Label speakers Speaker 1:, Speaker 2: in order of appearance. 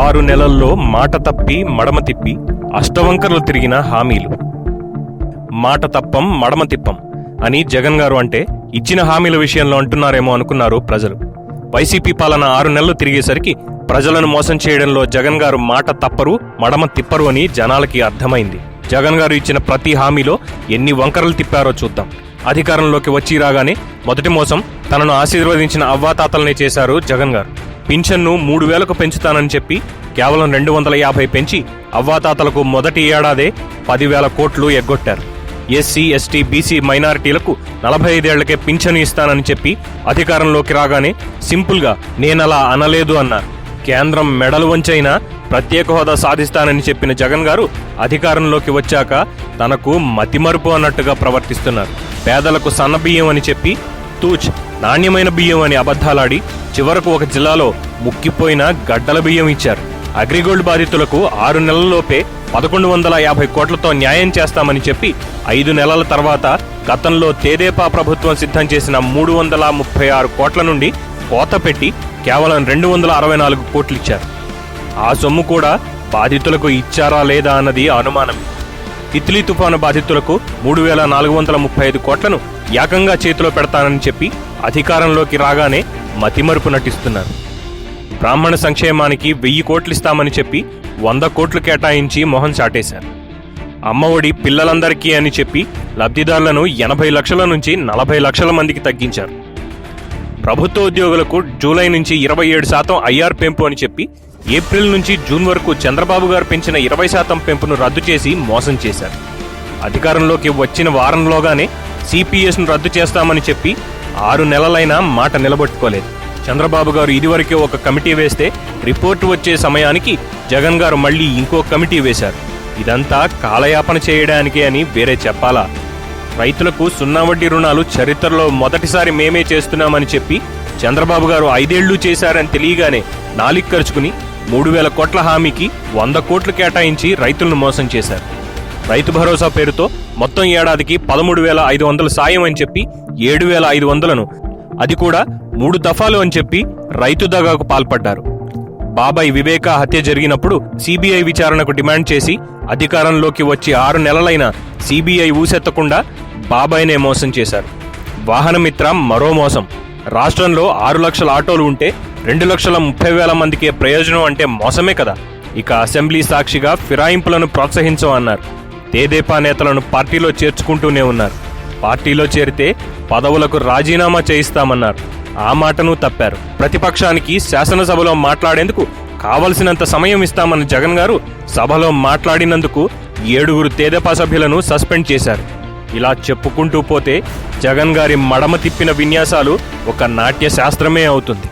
Speaker 1: ఆరు నెలల్లో మాట తప్పి మడమ తిప్పి అష్టవంకర్లు తిరిగిన హామీలు. మాట తప్పం మడమ తిప్పం అని జగన్ గారు అంటే ఇచ్చిన హామీల విషయంలో అంటున్నారేమో అనుకున్నారు ప్రజలు. వైసీపీ పాలన ఆరు నెలలు తిరిగేసరికి ప్రజలను మోసం చేయడంలో జగన్ గారు మాట తప్పరు మడమ తిప్పరు అని జనాలకి అర్థమైంది. జగన్ గారు ఇచ్చిన ప్రతి హామీలో ఎన్ని వంకరలు తిప్పారో చూద్దాం. అధికారంలోకి వచ్చి రాగానే మొదటి మోసం తనను ఆశీర్వదించిన అవ్వాతాతలనే చేశారు జగన్ గారు. పింఛన్ను మూడు వేలకు పెంచుతానని చెప్పి కేవలం రెండు వందల యాభై పెంచి అవ్వాతాతలకు మొదటి ఏడాదే పదివేల కోట్లు ఎగ్గొట్టారు. ఎస్సీ ఎస్టీ బీసీ మైనారిటీలకు నలభై ఐదేళ్ళకే పింఛను ఇస్తానని చెప్పి అధికారంలోకి రాగానే సింపుల్గా నేనలా అనలేదు అన్నారు. కేంద్రం మెడలు వంచైనా ప్రత్యేక హోదా సాధిస్తానని చెప్పిన జగన్ గారు అధికారంలోకి వచ్చాక తనకు మతిమరుపు అన్నట్టుగా ప్రవర్తిస్తున్నారు. పేదలకు సన్న బియ్యం అని చెప్పి తూచ్ నాణ్యమైన బియ్యం అని అబద్ధాలాడి చివరకు ఒక జిల్లాలో ముక్కిపోయిన గడ్డల బియ్యం ఇచ్చారు. అగ్రిగోల్డ్ బాధితులకు ఆరు నెలల్లోపే పదకొండు వందల యాభై కోట్లతో న్యాయం చేస్తామని చెప్పి ఐదు నెలల తర్వాత గతంలో తేదేపా ప్రభుత్వం సిద్ధం చేసిన మూడు వందల ముప్పై ఆరు కోట్ల నుండి కోత పెట్టి కేవలం రెండు వందల అరవై నాలుగు కోట్లు ఇచ్చారు. ఆ సొమ్ము కూడా బాధితులకు ఇచ్చారా లేదా అన్నది అనుమానం. తిత్లీ తుఫాను బాధితులకు మూడు వేల నాలుగు వందల ముప్పై ఐదు కోట్లను ఏకంగా చేతిలో పెడతానని చెప్పి అధికారంలోకి రాగానే మతిమరుపు నటిస్తున్నారు. బ్రాహ్మణ సంక్షేమానికి వెయ్యి కోట్లు ఇస్తామని చెప్పి వంద కోట్లు కేటాయించి మొహం చాటేశారు. అమ్మఒడి పిల్లలందరికీ అని చెప్పి లబ్ధిదారులను ఎనభై లక్షల నుంచి నలభై లక్షల మందికి తగ్గించారు. ప్రభుత్వ ఉద్యోగులకు జూలై నుంచి ఇరవై ఏడు శాతం ఐఆర్ పెంపు అని చెప్పి ఏప్రిల్ నుంచి జూన్ వరకు చంద్రబాబు గారు పెంచిన ఇరవై శాతం పెంపును రద్దు చేసి మోసం చేశారు. అధికారంలోకి వచ్చిన వారంలోగానే సిపిఎస్ను రద్దు చేస్తామని చెప్పి ఆరు నెలలైనా మాట నిలబెట్టుకోలేదు. చంద్రబాబు గారు ఇదివరకే ఒక కమిటీ వేస్తే రిపోర్టు వచ్చే సమయానికి జగన్ గారు మళ్ళీ ఇంకో కమిటీ వేశారు. ఇదంతా కాలయాపన చేయడానికే అని వేరే చెప్పాలా? రైతులకు సున్నా వడ్డీ రుణాలు చరిత్రలో మొదటిసారి మేమే చేస్తున్నామని చెప్పి చంద్రబాబు గారు ఐదేళ్ళు చేశారని తెలియగానే నాలిక్కరుచుకుని మూడు వేల కోట్ల హామీకి వంద కోట్లు కేటాయించి రైతులను మోసం చేశారు. రైతు భరోసా పేరుతో మొత్తం ఏడాదికి పదమూడు వేల ఐదు వందలు సాయం అని చెప్పి ఏడు వేల ఐదు వందలను. అది కూడా మూడు దఫాలు అని చెప్పి రైతు దగాకు పాల్పడ్డారు. బాబాయ్ వివేకా హత్య జరిగినప్పుడు సిబిఐ విచారణకు డిమాండ్ చేసి అధికారంలోకి వచ్చి ఆరు నెలలైన సిబిఐ ఊసెత్తకుండా బాబాయ్నే మోసం చేశారు. వాహనమిత్ర మరో మోసం. రాష్ట్రంలో ఆరు లక్షల ఆటోలు ఉంటే రెండు లక్షల ముప్పై వేల మందికి ప్రయోజనం అంటే మోసమే కదా. ఇక అసెంబ్లీ సాక్షిగా ఫిరాయింపులను ప్రోత్సహించమన్నారు తేదేపా నేతలను పార్టీలో చేర్చుకుంటూనే ఉన్నారు. పార్టీలో చేరితే పదవులకు రాజీనామా చేయిస్తామన్నారు. ఆ మాటను తప్పారు. ప్రతిపక్షానికి శాసనసభలో మాట్లాడేందుకు కావలసినంత సమయం ఇస్తామన్న జగన్ గారు సభలో మాట్లాడినందుకు ఏడుగురు తేదేపా సభ్యులను సస్పెండ్ చేశారు. ఇలా చెప్పుకుంటూ పోతే జగన్ గారి మడమ తిప్పిన విన్యాసాలు ఒక నాట్య శాస్త్రమే అవుతుంది.